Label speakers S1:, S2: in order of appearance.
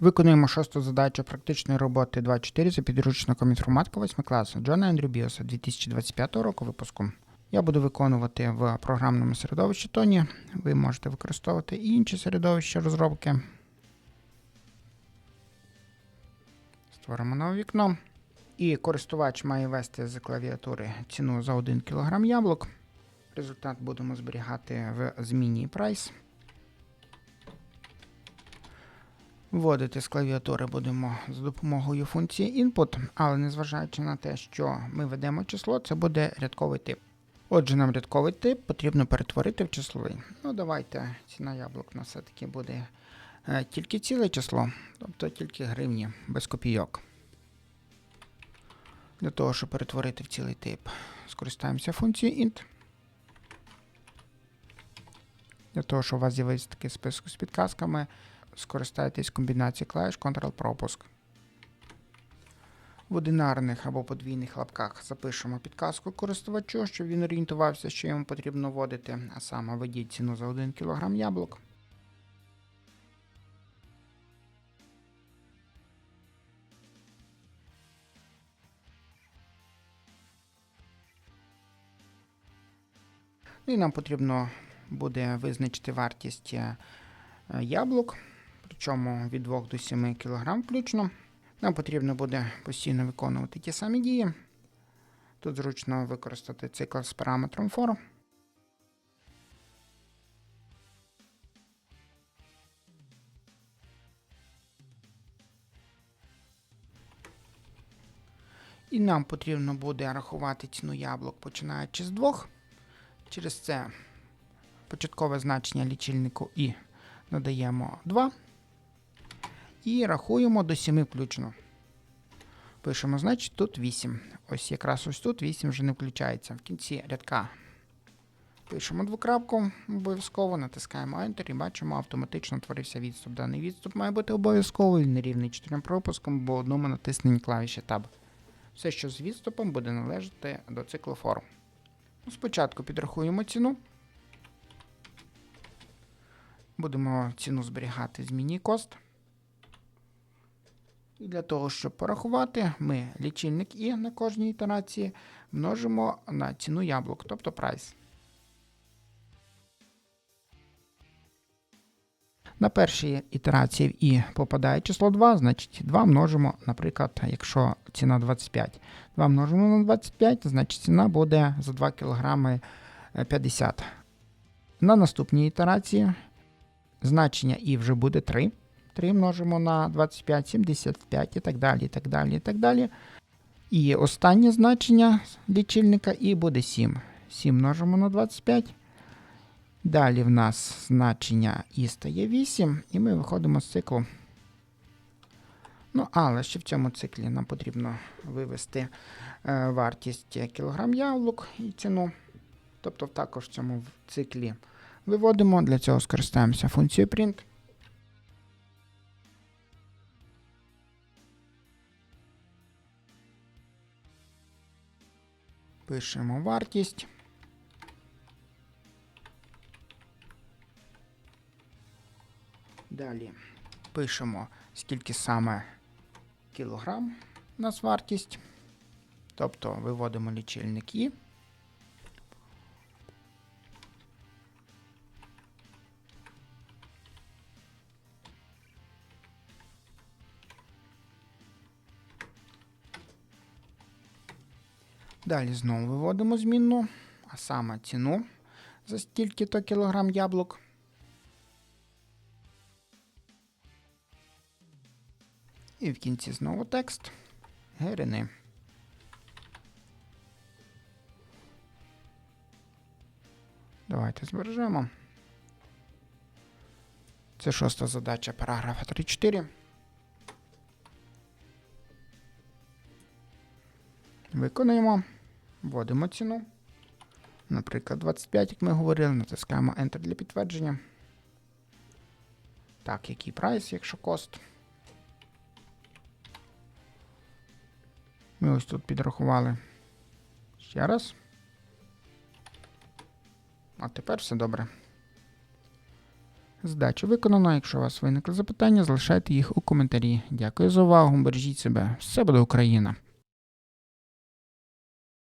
S1: Виконуємо шосту задачу практичної роботи 2.4 за підручником інформатика 8 класу Джона Ендрю Біоса 2025 року випуску. Я буду виконувати в програмному середовищі Тоні. Ви можете використовувати і інші середовища розробки. Створимо нове вікно. І користувач має ввести з клавіатури ціну за 1 кг яблук. Результат будемо зберігати в зміні price. Вводити з клавіатури будемо за допомогою функції input, але незважаючи на те, що ми ведемо число, це буде рядковий тип. Отже, нам рядковий тип потрібно перетворити в числовий. Ну, давайте ціна яблук у нас все-таки буде е, тільки ціле число, тобто тільки гривні, без копійок. Для того, щоб перетворити в цілий тип, скористаємося функцією int. Для того, щоб у вас з'явився такий список з підказками, скористайтесь комбінацією клавіш Ctrl-пропуск. В одинарних або подвійних лапках запишемо підказку користувачу, щоб він орієнтувався, що йому потрібно вводити, а саме введіть ціну за 1 кг яблук. Ну І нам потрібно буде визначити вартість е, яблук, причому від 2 до 7 кг включно. Нам потрібно буде постійно виконувати ті самі дії. Тут зручно використати цикл з параметром for. І нам потрібно буде рахувати ціну яблук починаючи з 2. Через це початкове значення лічильнику і додаємо 2. І рахуємо до 7 включно. Пишемо, значить, тут 8. Ось якраз ось тут 8 вже не включається. В кінці рядка пишемо двокрапку обов'язково, натискаємо Enter і бачимо, автоматично утворився відступ. Даний відступ має бути обов'язковий, нерівний 4 пропуском або одному натисненні клавіші Tab. Все, що з відступом, буде належати до циклу for. Ну, Спочатку підрахуємо ціну. Будемо ціну зберігати з міні-кост. І для того, щоб порахувати, ми лічильник І на кожній ітерації множимо на ціну яблук, тобто прайс. На першій ітерації в І попадає число 2, значить 2 множимо, наприклад, якщо ціна 25. 2 множимо на 25, значить ціна буде за 2 кг 50. На наступній ітерації значення І вже буде 3. 3 множимо на 25, 75 і так далі. І так далі, і так далі. І останнє значення лічильника І буде 7. 7 множимо на 25. Далі в нас значення І стає 8, і ми виходимо з циклу. Ну, але ще в цьому циклі нам потрібно вивести е, вартість кілограм яблук і ціну. Тобто, також в цьому циклі виводимо. Для цього скористаємося функцією print. Пишемо вартість. Далі пишемо, скільки саме кілограм у нас вартість. Тобто виводимо лічильник І. Далі знову виводимо змінну, а саме ціну за стільки-то кілограм яблук. І в кінці знову текст. Герини. Давайте збережемо. Це шоста задача параграфа 3.4. Виконуємо. Вводимо ціну. Наприклад, 25, як ми говорили, натискаємо Enter для підтвердження. Так, який прайс, якщо кост. Ми ось тут підрахували. Ще раз. А тепер все добре. Задача виконана. Якщо у вас виникли запитання, залишайте їх у коментарі. Дякую за увагу. Бережіть себе. Все буде Україна!